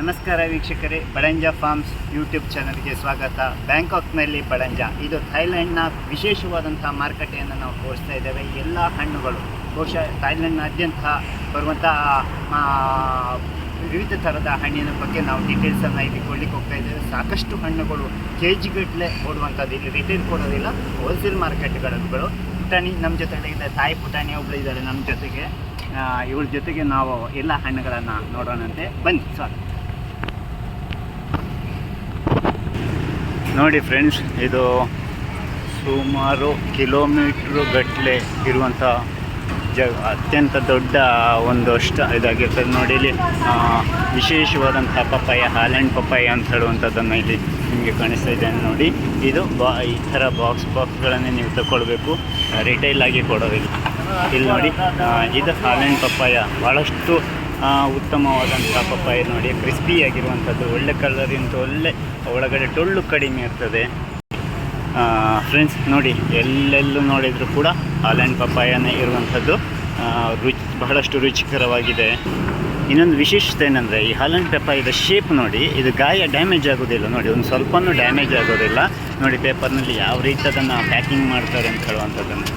ನಮಸ್ಕಾರ ವೀಕ್ಷಕರೇ, ಬಡಂಜ forms YouTube ಚಾನಲ್ಗೆ ಸ್ವಾಗತ. ಬ್ಯಾಂಕಾಕ್ನಲ್ಲಿ ಬಡಂಜ. ಇದು ಥೈಲ್ಯಾಂಡ್ನ ವಿಶೇಷವಾದಂಥ ಮಾರುಕಟ್ಟೆಯನ್ನು ನಾವು ತೋರಿಸ್ತಾ ಇದ್ದೇವೆ. ಎಲ್ಲ ಹಣ್ಣುಗಳು, ಬಹುಶಃ ಥೈಲ್ಯಾಂಡ್ನಾದ್ಯಂತ ಬರುವಂಥ ವಿವಿಧ ಥರದ ಹಣ್ಣಿನ ಬಗ್ಗೆ ನಾವು ಡೀಟೇಲ್ಸನ್ನು ಇಲ್ಲಿ ಕೊಡ್ಲಿಕ್ಕೆ ಹೋಗ್ತಾ ಇದ್ದೇವೆ. ಸಾಕಷ್ಟು ಹಣ್ಣುಗಳು ಕೆ ಜಿಗಟ್ಟಲೆ ಕೊಡುವಂಥದ್ದು ಇಲ್ಲಿ ರಿಟೇಲ್ ಕೊಡೋದಿಲ್ಲ ಹೋಲ್ಸೇಲ್ ಮಾರ್ಕೆಟ್ಗಳು ಪುಟಾಣಿ ನಮ್ಮ ಜೊತೆಗೆ ಇದೆ. ತಾಯಿ ಪುಟಾಣಿ ಒಬ್ಬಳು ಇದ್ದಾರೆ ನಮ್ಮ ಜೊತೆಗೆ. ಇವಳ ಜೊತೆಗೆ ನಾವು ಎಲ್ಲ ಹಣ್ಣುಗಳನ್ನು ನೋಡೋಣಂತೆ. ಬನ್ನಿ, ಸ್ವಾಗತ. ನೋಡಿ ಫ್ರೆಂಡ್ಸ್, ಇದು ಸುಮಾರು ಕಿಲೋಮೀಟ್ರ್ ಗಟ್ಟಲೆ ಇರುವಂಥ ಜ, ಅತ್ಯಂತ ದೊಡ್ಡ ಒಂದು ಅಷ್ಟ ಇದಾಗಿರ್ತದೆ. ನೋಡಿ ಇಲ್ಲಿ ವಿಶೇಷವಾದಂಥ ಪಪ್ಪಾಯ ಹಾಲೆಂಡ್ ಪಪ್ಪಾಯ ಅಂತ ಹೇಳುವಂಥದ್ದನ್ನು ಇಲ್ಲಿ ನಿಮಗೆ ಕಾಣಿಸ್ತಾ ಇದೆ ನೋಡಿ. ಇದು ಬಾ, ಈ ಥರ ಬಾಕ್ಸ್ ಬಾಕ್ಸ್ಗಳನ್ನೇ ನೀವು ತಗೊಳ್ಬೇಕು ರಿಟೈಲ್ ಆಗಿ ಕೊಡೋದಿಲ್ಲ. ಇಲ್ಲಿ ನೋಡಿ ಇದು ಹಾಲೆಂಡ್ ಪಪ್ಪಾಯ. ಭಾಳಷ್ಟು ಉತ್ತಮವಾದಂಥ ಪಪ್ಪಾಯ ನೋಡಿ ಕ್ರಿಸ್ಪಿಯಾಗಿರುವಂಥದ್ದು ಒಳ್ಳೆ ಕಲರಿಂದ ಒಳ್ಳೆ, ಒಳಗಡೆ ಟೊಳ್ಳು ಕಡಿಮೆ ಇರ್ತದೆ. ಫ್ರೆಂಡ್ಸ್ ನೋಡಿ, ಎಲ್ಲೆಲ್ಲೂ ನೋಡಿದರೂ ಕೂಡ ಹಾಲೆಂಡ್ ಪಪ್ಪಾಯನೇ ಇರುವಂಥದ್ದು ರುಚಿ, ಬಹಳಷ್ಟು ರುಚಿಕರವಾಗಿದೆ. ಇನ್ನೊಂದು ವಿಶೇಷತೆ ಏನಂದರೆ ಈ ಹಾಲೆಂಡ್ ಪಪ್ಪಾಯದ ಶೇಪ್ ನೋಡಿ, ಇದು ಗಾಯ ಡ್ಯಾಮೇಜ್ ಆಗೋದಿಲ್ಲ ನೋಡಿ, ಒಂದು ಸ್ವಲ್ಪನೂ ಡ್ಯಾಮೇಜ್ ಆಗೋದಿಲ್ಲ. ನೋಡಿ ಪೇಪರ್ನಲ್ಲಿ ಯಾವ ರೀತಿ ಅದನ್ನು ಪ್ಯಾಕಿಂಗ್ ಮಾಡ್ತಾರೆ ಅಂತ ಹೇಳುವಂಥದ್ದನ್ನು.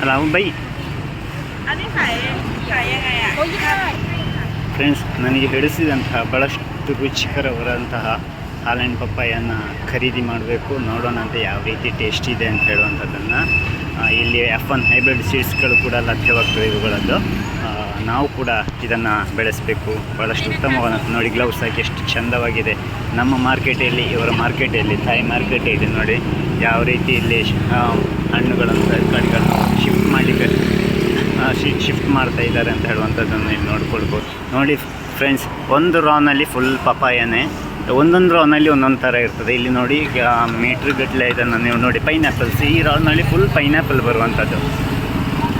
ಅಲ್ಲ ಬೈ. อันนี้ขายขายยังไงอ่ะ โอ้ยได้ ಫ್ರೆಂಡ್ಸ್ ನನಗೆ ಹಿಡಿಸಿದಂತಹ ಭಾಳಷ್ಟು ರುಚಿಕರವಾದಂತಹ ಹಾಲೆಂಡ್ ಪಪ್ಪಾಯನ್ನು ಖರೀದಿ ಮಾಡಬೇಕು ನೋಡೋಣ ಅಂತ ಯಾವ ರೀತಿ ಟೇಸ್ಟ್ ಇದೆ ಅಂತ ಹೇಳುವಂಥದ್ದನ್ನು ಇಲ್ಲಿ ಎಫ್ ಒನ್ ಹೈಬ್ರಿಡ್ ಸೀಡ್ಸ್ಗಳು ಕೂಡ ಲಭ್ಯವಾಗ್ತವೆ ಇವುಗಳದ್ದು ಆ, ನಾವು ಕೂಡ ಇದನ್ನು ಬೆಳೆಸಬೇಕು ಭಾಳಷ್ಟು ಉತ್ತಮವಾದ ನೋಡಿ ಗ್ಲೌಸ್ ಹಾಕಿ ಎಷ್ಟು ಚಂದವಾಗಿದೆ ನಮ್ಮ ಮಾರ್ಕೆಟಲ್ಲಿ ಇವರ ಮಾರ್ಕೆಟಲ್ಲಿ ಥಾಯ್ ಮಾರ್ಕೆಟಲ್ಲಿ ನೋಡಿ ಯಾವ ರೀತಿ ಇಲ್ಲಿ ಆ, ಹಣ್ಣುಗಳನ್ನು ತರಕಾರಿಗಳನ್ನು ಶಿಫ್ಟ್ ಮಾಡಲಿಕ್ಕೆ ಶಿಫ್ಟ್ ಮಾಡ್ತಾ ಇದ್ದಾರೆ ಅಂತ ಹೇಳುವಂಥದ್ದನ್ನು ಇಲ್ಲಿ ನೋಡ್ಕೊಳ್ಬೋದು. ನೋಡಿ ಫ್ರೆಂಡ್ಸ್ ಒಂದು ರಾನಲ್ಲಿ ಫುಲ್ ಪಪಾಯನೇ ಒಂದೊಂದು ರಾನಲ್ಲಿ ಒಂದೊಂದು ಥರ ಇರ್ತದೆ. ಇಲ್ಲಿ ನೋಡಿ, ಈಗ ಮೀಟ್ರ್ ಗಟ್ಟಲೆ ಇದನ್ನು ನೀವು ನೋಡಿ ಪೈನಾಪಲ್ಸ್ ಈ ರಾನಲ್ಲಿ ಫುಲ್ ಪೈನಾಪಲ್ ಬರುವಂಥದ್ದು.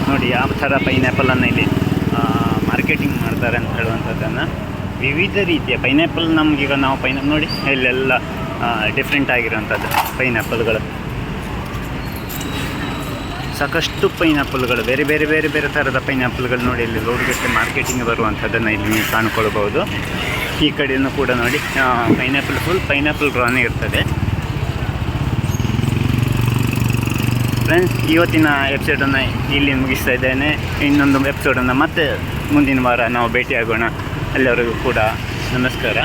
ನೋಡಿ, ಯಾವ ಥರ ಪೈನಾಪಲನ್ನು ಇಲ್ಲಿ ಮಾರ್ಕೆಟಿಂಗ್ ಮಾಡ್ತಾರೆ ಅಂತ ಹೇಳುವಂಥದ್ದನ್ನು ವಿವಿಧ ರೀತಿಯ ಪೈನಾಪಲ್ ನಮಗೀಗ ನಾವು ಪೈನಾಪಲ್ ನೋಡಿ, ಇಲ್ಲೆಲ್ಲ ಡಿಫ್ರೆಂಟ್ ಆಗಿರುವಂಥದ್ದು ಪೈನಾಪಲ್ಗಳು ಸಾಕಷ್ಟು ಪೈನಾಪಲ್ಗಳು ಬೇರೆ ಬೇರೆ ಬೇರೆ ಬೇರೆ ಥರದ ಪೈನಾಪಲ್ಗಳು ನೋಡಿ ಇಲ್ಲಿ ರೋಡ್ಗಟ್ಟೆ ಮಾರ್ಕೆಟಿಂಗ್ ಬರುವಂಥದ್ದನ್ನು ಇಲ್ಲಿ ನೀವು ಕಾಣ್ಕೊಳ್ಬೋದು ಈ ಕಡೆಯೂ ಕೂಡ ನೋಡಿ ಪೈನಾಪಲ್ ಫುಲ್ ಪೈನಾಪಲ್ ರಾನೇ ಇರ್ತದೆ. ಫ್ರೆಂಡ್ಸ್ ಇವತ್ತಿನ ಎಪಿಸೋಡನ್ನು ಇಲ್ಲಿ ಮುಗಿಸ್ತಾ ಇದ್ದೇನೆ. ಇನ್ನೊಂದು ಎಪಿಸೋಡನ್ನು ಮತ್ತೆ ಮುಂದಿನ ವಾರ ನಾವು ಭೇಟಿಯಾಗೋಣ. ಎಲ್ಲರಿಗೂ ಕೂಡ ನಮಸ್ಕಾರ.